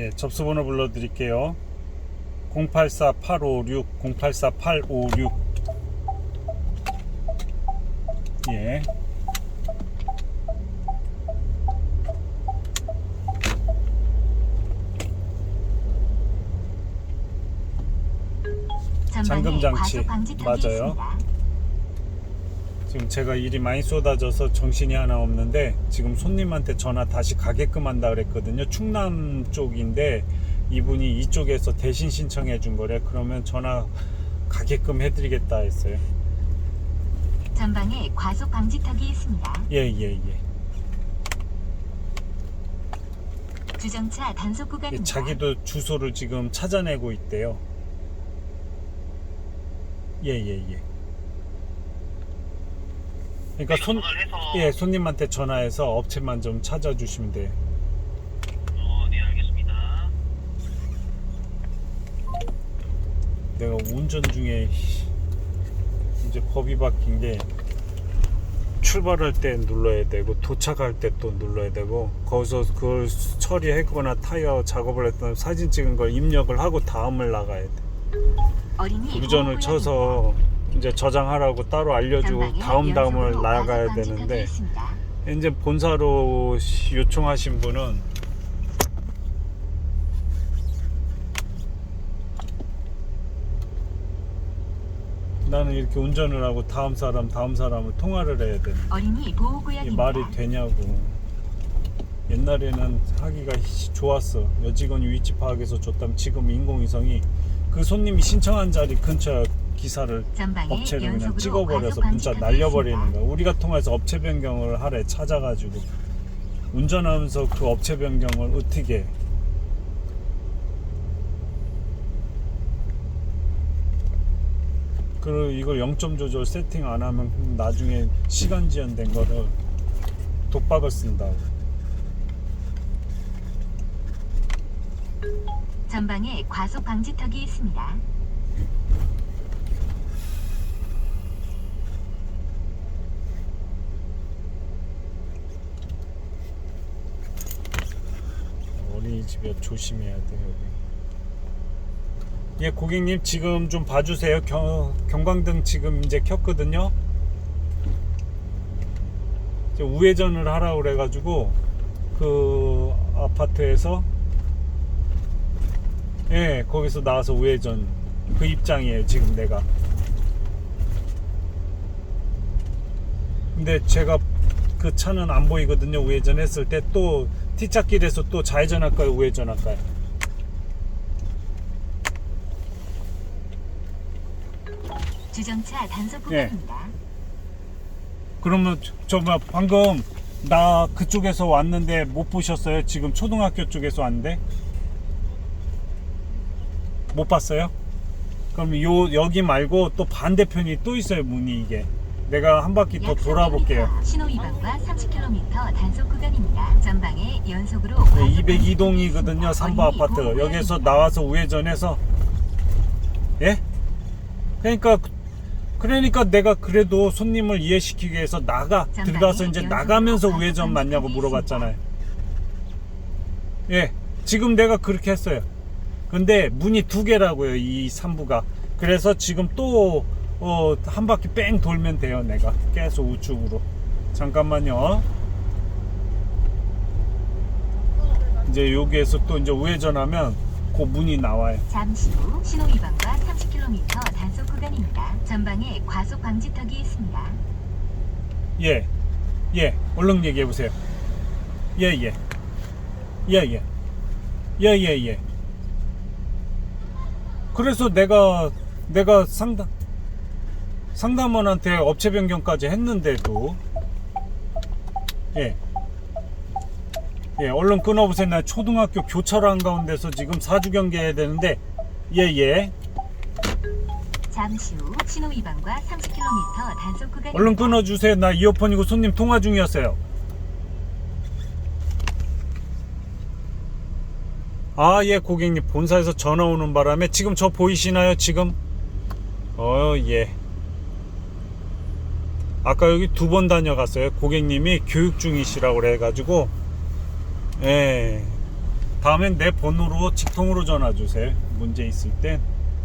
예, 접수번호 불러드릴게요. 084-856, 084-856. 예. 잠금 장치. 맞아요. 지금 제가 일이 많이 쏟아져서 정신이 하나 없는데 지금 손님한테 전화 다시 가게끔 한다 그랬거든요. 충남 쪽인데 이분이 이쪽에서 대신 신청해 준 거래. 그러면 전화 가게끔 해드리겠다 했어요. 전방에 과속 방지턱이 있습니다. 예, 예, 예. 주정차 단속 예, 구간입니다. 자기도 주소를 지금 찾아내고 있대요. 예, 예, 예. 그러니까 손, 전화를 해서 예, 손님한테 전화해서 업체만 좀 찾아주시면 돼요. 어, 네 알겠습니다. 내가 운전 중에 이제 법이 바뀐 게 출발할 때 눌러야 되고 도착할 때 또 눌러야 되고 거기서 그걸 처리했거나 타이어 작업을 했던 사진 찍은 걸 입력을 하고 다음을 나가야 돼. 보호 쳐서 이제 저장하라고 따로 알려주고. 다음 다음을 방지턱이 되는데. 이제 본사로 시- 요청하신 분은 나는 이렇게 운전을 하고 다음 사람 다음 사람을 통화를 해야 되는 어린이 보호 이게 구역입니다. 말이 되냐고 옛날에는 하기가 히- 좋았어 여직원이 위치 파악해서 줬다면 지금 인공위성이 그 손님이 신청한 자리 근처 기사를 업체를 그냥 찍어버려서 문자 날려버리는. 거야. 우리가 통해서 업체 변경을 하래 찾아가지고 운전하면서 그 업체 변경을 어떻게 해? 그리고 이걸 0점 조절 세팅 안 하면 나중에 시간 지연된 거를 독박을 쓴다고. 전방에 과속 방지턱이 있습니다. 어린이 집이야 조심해야 돼 여기. 예 고객님 지금 좀 봐주세요. 경, 경광등 지금 이제 켰거든요. 이제 우회전을 하라 고 그래가지고 그 아파트에서 예 거기서 나와서 우회전 그 입장이에요 지금 내가. 근데 제가 그 차는 안 보이거든요 우회전 했을 때. 또 T자길에서 또 좌회전 할까요 우회전 할까요? 주정차 단속 예. 구간입니다. 그러면 저뭐 방금 나 그쪽에서 왔는데 못 보셨어요? 지금 초등학교 쪽에서 왔는데? 못 봤어요? 그럼 요 여기 말고 또 반대편이 또 있어요 문이 이게 내가 한 바퀴 더약 돌아볼게요 300m 신호 위반과 30km 단속 구간입니다. 전방에 연속으로 네, 과속 202동이거든요. 방지턱이 3부 있습니다. 아파트. 여기서 보호 나와서 우회전해서 예? 그러니까 그러니까 내가 그래도 손님을 이해시키기 위해서 나가 들어가서 이제 나가면서 우회전 맞냐고 물어봤잖아요. 예. 지금 내가 그렇게 했어요. 근데 문이 두 개라고요. 이 3부가. 그래서 지금 또 어, 한 바퀴 뺑 돌면 돼요. 내가 계속 우측으로. 잠깐만요. 이제 여기에서 또 이제 우회전하면 그 문이 나와요. 잠시 후 신호 위반과 30km 단속 구간입니다. 전방에 과속 방지턱이 있습니다. 예, 예, 얼른 얘기해 보세요. 예, 예, 예, 예, 예, 예, 예. 그래서 내가 내가 상담 상담원한테 업체 변경까지 했는데도 예. 예, 얼른 끊어보세요. 나 초등학교 교차로 한가운데서 지금 사주 경계해야 되는데, 예, 예. 잠시 후 신호 위반과 30km 단속 구간입니다. 얼른 끊어주세요. 나 이어폰이고 손님 통화 중이었어요. 아, 예, 고객님. 본사에서 전화 오는 바람에 지금 저 보이시나요? 지금? 어, 예. 아까 여기 두 번 다녀갔어요. 고객님이 교육 중이시라고 그래가지고, 예. 다음엔 내 번호로 직통으로 전화 주세요. 문제 있을 땐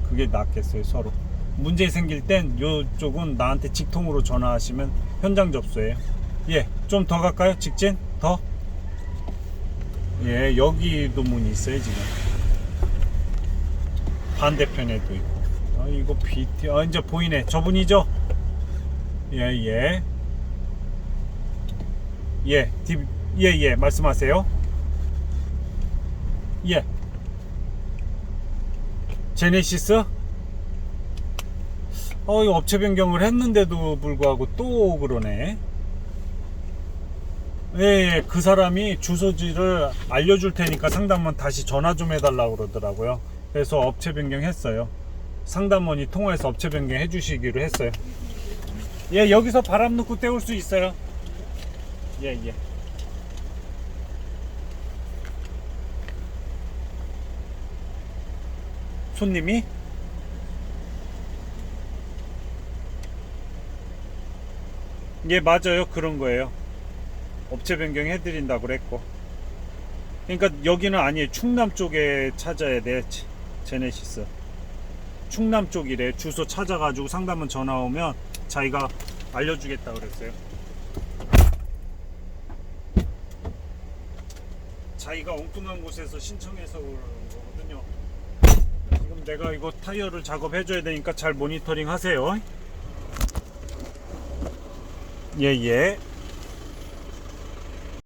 그게 낫겠어요 서로. 문제 생길 땐 요쪽은 나한테 직통으로 전화하시면 현장 접수예요. 예, 좀 더 갈까요? 직진? 더? 예, 여기도 문이 있어요 지금. 반대편에도 있고. 아 이거 BT 아 이제 보이네. 저분이죠? 예 예. 예, 디, 예, 예, 말씀하세요. 예. 제네시스? 어, 이 업체 변경을 했는데도 불구하고 또 그러네. 예, 예, 그 사람이 주소지를 알려줄 테니까 상담원 다시 전화 좀 해달라고 그러더라고요. 그래서 업체 변경했어요. 상담원이 통화해서 업체 변경 해 주시기로 했어요. 예, 여기서 바람 넣고 때울 수 있어요. 예, 예. 손님이? 예, 맞아요. 그런 거예요. 업체 변경 해 드린다고 그랬고. 그러니까 여기는 아니에요. 충남 쪽에 찾아야 돼. 제- 제네시스. 충남 쪽이래. 주소 찾아가지고 상담원 전화 오면 자기가 알려주겠다 그랬어요. 자기가 엉뚱한 곳에서 신청해서 그러는 거거든요. 지금 내가 이거 타이어를 작업해줘야 되니까 잘 모니터링 하세요. 예, 예.